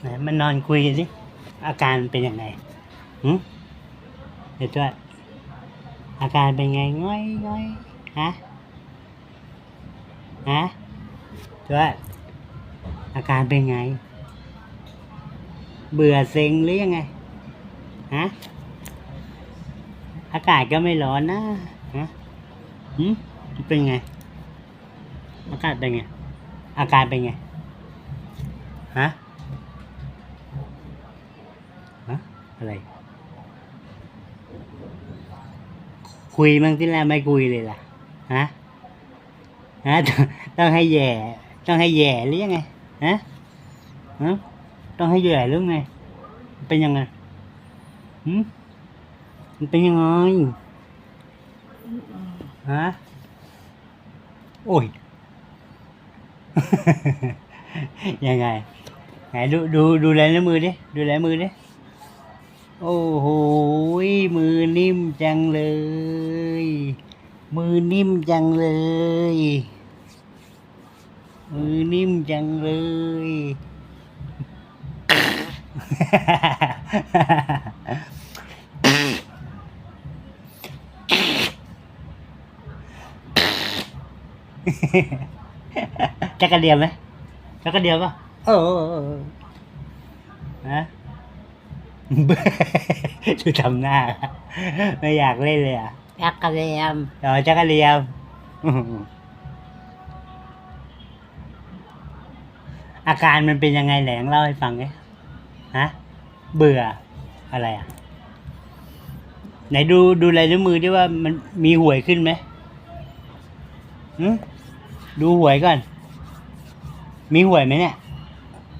ไหนมันนอนคุยกันสิ อาการเป็นยังไงหืมเดี๋ยวตัวอาการเป็นไงง่อยง่อยฮะ ฮะตัวอาการเป็นไง เบื่อเซ็งหรือยังไง ฮะ อากาศก็ไม่ร้อนนะ ฮะหืมเป็นไง อากาศเป็นไง อาการเป็นไง ฮะฮะอะไรคุยมั่งที่แล้วไม่คุยเลยล่ะฮะฮะต้องต้องให้แยังไงไหนดูดูดูแลนิ้วมือดิดูแลมือดิโอ้โหมือนิ่มจังเลย มือนิ่มจังเลย มือนิ่มจังเลย chắc anh điểm đấy เดียมไหมจักระเดียมป่ะเออเออเออฮะดูทำหน้า ไม่อยากเล่นเลยอะจักรเรียมเออจักระเดียมอาการมันเป็นยังไงแหลงเล่าให้ฟังไงฮะ เบื่ออะไรอะ ไหนดูดูลายนิ้วมือดิว่ามันมีหวยขึ้นไหมหึดูหวยก่อน มีหวยไหมเนี่ย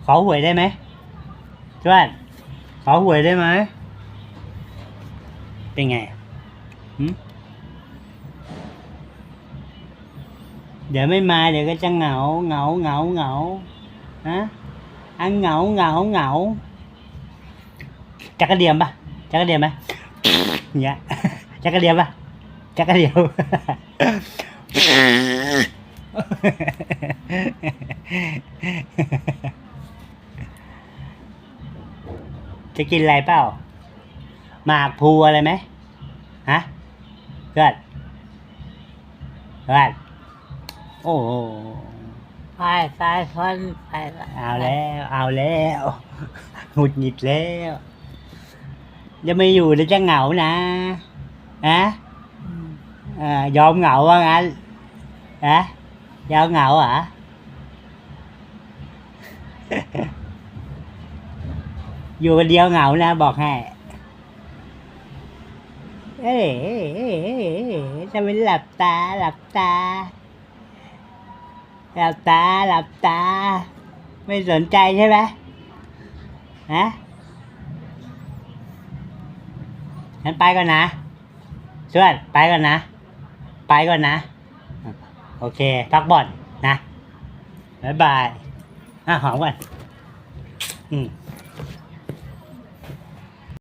ขอหวยได้ไหมจวนขอหวยได้ไหม เป็นไงหึเดี๋ยวไม่มาเดี๋ยวก็จะเหงาเหงาเหงาเหงาฮะอันเหงาเหงาเหงาจักระเดียมปะจักระเดียมไหมอย่างเงี้ยจักระเดียมปะจักระเดียม จะกินอะไรเปล่า หมากพลูอะไรไหมฮะเกิดเกิดโอ้โหไปสายคนไปไปเอาแล้ว เอาแล้วหงุดหงิดแล้วจะไม่อยู่เดี๋ยวจะเหงานะฮะอืมเอ่อยอมเหงาว่างั้นฮะยอมเหงาเหรอ อยู่คนเดียวเหงานะ บอกให้ เอ้ยเอ้ยเอ้ยเอ้ยเอ้ยจะไม่หลับตา หลับตา หลับตา หลับตา ไม่สนใจใช่ไหมฮะงั้นไปก่อนนะชวนไปก่อนนะ ไปก่อนนะ โอเค พักบ่อนนะ บ๊ายบาย อะหอมก่อนอืม